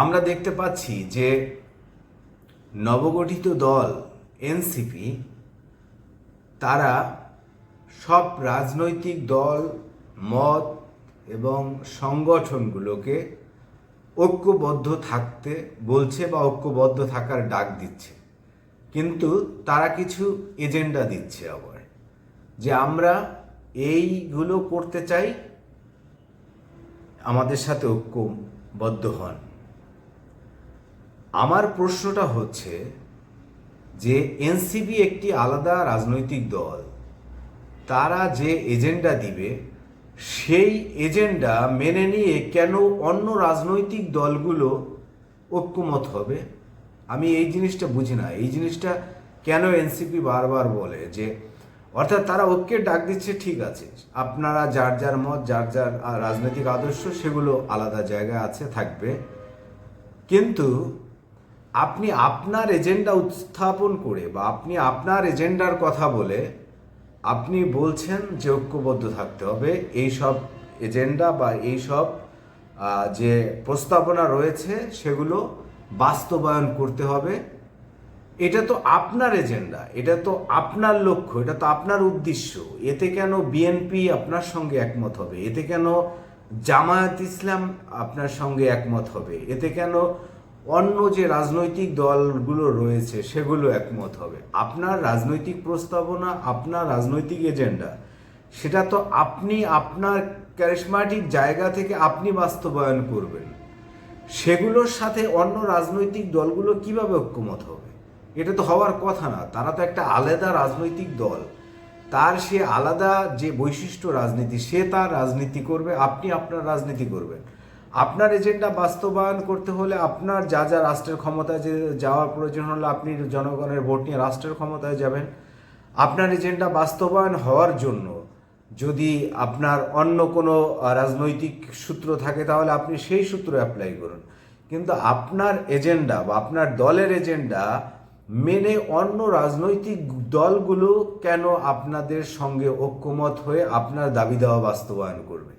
আমরা দেখতে পাচ্ছি যে নবগঠিত দল, এনসিপি, তারা সব রাজনৈতিক দল, মত এবং সংগঠনগুলোকে ঐক্যবদ্ধ থাকতে বলছে বা ঐক্যবদ্ধ থাকার ডাক দিচ্ছে। কিন্তু তারা কিছু এজেন্ডা দিচ্ছে আবার, যে আমরা এইগুলো করতে চাই, আমাদের সাথে ঐক্যবদ্ধ হন। আমার প্রশ্নটা হচ্ছে যে এনসিপি একটি আলাদা রাজনৈতিক দল। তারা যে এজেন্ডা দিবে, সেই এজেন্ডা মেনে নিয়ে কেন অন্য রাজনৈতিক দলগুলো ঐক্যমত হবে? আমি এই জিনিসটা বুঝি না। এই জিনিসটা কেন এনসিপি বারবার বলে যে, অর্থাৎ তারা ঐক্যের ডাক দিচ্ছে, ঠিক আছে। আপনারা যার যার মত, যার যার রাজনৈতিক আদর্শ, সেগুলো আলাদা জায়গায় আছে, থাকবে। কিন্তু আপনি আপনার এজেন্ডা উত্থাপন করে বা আপনি আপনার এজেন্ডার কথা বলে আপনি বলছেন যে ঐক্যবদ্ধ থাকতে হবে এই সব এজেন্ডা বা এই সব যে প্রস্তাবনা রয়েছে সেগুলো বাস্তবায়ন করতে হবে। এটা তো আপনার এজেন্ডা, এটা তো আপনার লক্ষ্য, এটা তো আপনার উদ্দেশ্য। এতে কেন বিএনপি আপনার সঙ্গে একমত হবে? এতে কেন জামায়াত ইসলাম আপনার সঙ্গে একমত হবে? এতে কেন অন্য যে রাজনৈতিক দলগুলো রয়েছে, সেগুলো একমত হবে। আপনার রাজনৈতিক প্রস্তাবনা, আপনার রাজনৈতিক এজেন্ডা, সেটা তো আপনি আপনার ক্যারিসমাটিক জায়গা থেকে আপনি বাস্তবায়ন করবেন। সেগুলোর সাথে অন্য রাজনৈতিক দলগুলো কীভাবে ঐক্যমত হবে? এটা তো হওয়ার কথা না। তারা তো একটা আলাদা রাজনৈতিক দল। তার সে আলাদা যে বৈশিষ্ট্য রাজনীতি, সে তার রাজনীতি করবে, আপনি আপনার রাজনীতি করবেন। আপনার এজেন্ডা বাস্তবায়ন করতে হলে আপনার যা যা রাষ্ট্রের ক্ষমতায় যে যাওয়ার প্রয়োজন হলে, আপনি জনগণের ভোট নিয়ে রাষ্ট্রের ক্ষমতায় যাবেন। আপনার এজেন্ডা বাস্তবায়ন হওয়ার জন্য যদি আপনার অন্য কোনো রাজনৈতিক সূত্র থাকে, তাহলে আপনি সেই সূত্র অ্যাপ্লাই করুন। কিন্তু আপনার এজেন্ডা বা আপনার দলের এজেন্ডা মেনে অন্য রাজনৈতিক দলগুলো কেন আপনাদের সঙ্গে ঐক্যমত হয়ে আপনার দাবি দেওয়া বাস্তবায়ন করবে?